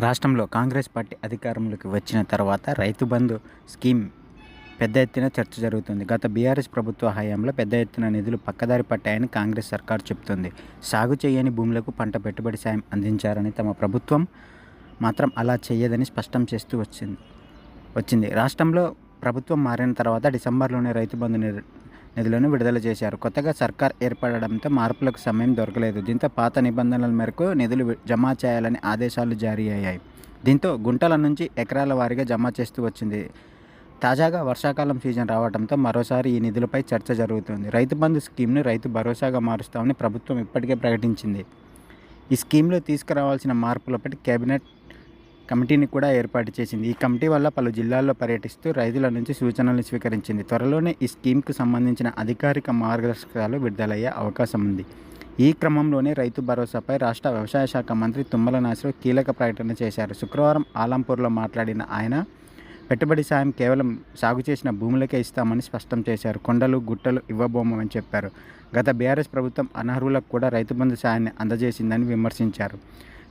రాష్ట్రంలో కాంగ్రెస్ పార్టీ అధికారంలోకి వచ్చిన తర్వాత రైతు బంధు స్కీమ్ పెద్ద ఎత్తున చర్చ జరుగుతుంది. గత బీఆర్ఎస్ ప్రభుత్వ హయాంలో పెద్ద ఎత్తున నిధులు పక్కదారి పట్టాయని కాంగ్రెస్ సర్కార్ చెబుతోంది సాగు చేయని భూములకు పంట పెట్టుబడి సాయం అందించారని తమ ప్రభుత్వం మాత్రం అలా చేయదని స్పష్టం చేస్తూ వచ్చింది. వచ్చింది. రాష్ట్రంలో ప్రభుత్వం మారిన తర్వాత డిసెంబర్లోనే రైతు బంధు నిధులను విడుదల చేశారు. కొత్తగా సర్కార్ ఏర్పడడంతో మార్పులకు సమయం దొరకలేదు. దీంతో పాత నిబంధనల మేరకు నిధులు జమ చేయాలని ఆదేశాలు జారీ అయ్యాయి. దీంతో గుంటల నుంచి ఎకరాల వారీగా జమ చేస్తూ వచ్చింది. తాజాగా వర్షాకాలం సీజన్ రావడంతో మరోసారి ఈ నిధులపై చర్చ జరుగుతుంది. రైతు బంధు స్కీమ్ను రైతు భరోసాగా మారుస్తామని ప్రభుత్వం ఇప్పటికే ప్రకటించింది. ఈ స్కీమ్లో తీసుకురావాల్సిన మార్పులపై కేబినెట్ కమిటీని కూడా ఏర్పాటు చేసింది. ఈ కమిటీ వల్ల పలు జిల్లాల్లో పర్యటిస్తూ రైతుల నుంచి సూచనలు స్వీకరించింది. త్వరలోనే ఈ స్కీమ్కు సంబంధించిన అధికారిక మార్గదర్శకాలు విడుదలయ్యే అవకాశం ఉంది. ఈ క్రమంలోనే రైతు భరోసాపై రాష్ట్ర వ్యవసాయ శాఖ మంత్రి తుమ్మల నాసిరు కీలక ప్రకటన చేశారు. శుక్రవారం ఆలంపూర్లో మాట్లాడిన ఆయన పెట్టుబడి సాయం కేవలం సాగు చేసిన భూములకే ఇస్తామని స్పష్టం చేశారు. కొండలు గుట్టలు ఇవ్వబోమని చెప్పారు. గత బీఆర్ఎస్ ప్రభుత్వం అనర్హులకు కూడా రైతు బంధు సాయాన్ని అందజేసిందని విమర్శించారు.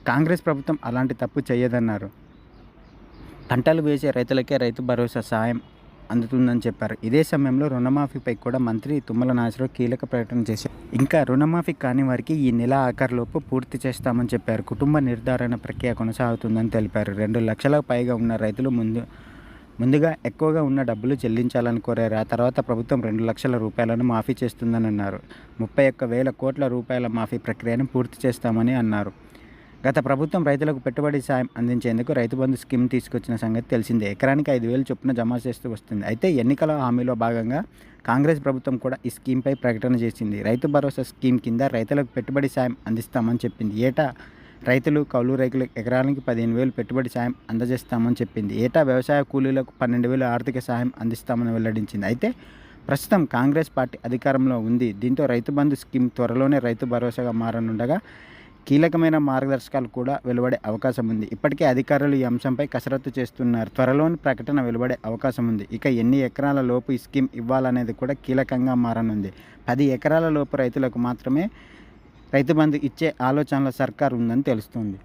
కాంగ్రెస్ ప్రభుత్వం అలాంటి తప్పు చేయదన్నారు. పంటలు వేసే రైతులకే రైతు భరోసా సాయం అందుతుందని చెప్పారు. ఇదే సమయంలో రుణమాఫీపై కూడా మంత్రి తుమ్మల నాగేశ్వరరావు కీలక ప్రకటన చేశారు. ఇంకా రుణమాఫీ కాని వారికి ఈ నెల ఆఖరులోపు పూర్తి చేస్తామని చెప్పారు. కుటుంబ నిర్ధారణ ప్రక్రియ కొనసాగుతుందని తెలిపారు. రెండు లక్షలకు పైగా ఉన్న రైతులు ముందు ముందుగా ఎక్కువగా ఉన్న డబ్బులు చెల్లించాలని కోరారు. ఆ తర్వాత ప్రభుత్వం రెండు లక్షల రూపాయలను మాఫీ చేస్తుందని అన్నారు ముప్పై ఒక్క వేల కోట్ల రూపాయల మాఫీ ప్రక్రియను పూర్తి చేస్తామని అన్నారు. గత ప్రభుత్వం రైతులకు పెట్టుబడి సాయం అందించేందుకు రైతు బంధు స్కీమ్ తీసుకొచ్చిన సంగతి తెలిసిందే. ఎకరానికి ఐదు వేలు చొప్పున జమ చేస్తూ వస్తుంది. అయితే ఎన్నికల హామీలో భాగంగా కాంగ్రెస్ ప్రభుత్వం కూడా ఈ స్కీమ్పై ప్రకటన చేసింది. రైతు భరోసా స్కీమ్ కింద రైతులకు పెట్టుబడి సాయం అందిస్తామని చెప్పింది. ఏటా రైతులు కౌలు రైతులకు ఎకరానికి పదిహేను వేలు పెట్టుబడి సాయం అందజేస్తామని చెప్పింది. ఏటా వ్యవసాయ కూలీలకు పన్నెండు వేలు ఆర్థిక సాయం అందిస్తామని వెల్లడించింది. అయితే ప్రస్తుతం కాంగ్రెస్ పార్టీ అధికారంలో ఉంది. దీంతో రైతు బంధు స్కీమ్ త్వరలోనే రైతు భరోసాగా మారనుండగా కీలకమైన మార్గదర్శకాలు కూడా వెలువడే అవకాశం ఉంది. ఇప్పటికే అధికారులు ఈ అంశంపై కసరత్తు చేస్తున్నారు. త్వరలోని ప్రకటన వెలువడే అవకాశం ఉంది. ఇక ఎన్ని ఎకరాల లోపు ఈ స్కీమ్ ఇవ్వాలనేది కూడా కీలకంగా మారనుంది. పది ఎకరాల లోపు రైతులకు మాత్రమే రైతు బంధు ఇచ్చే ఆలోచనలో సర్కార్ ఉందని తెలుస్తుంది.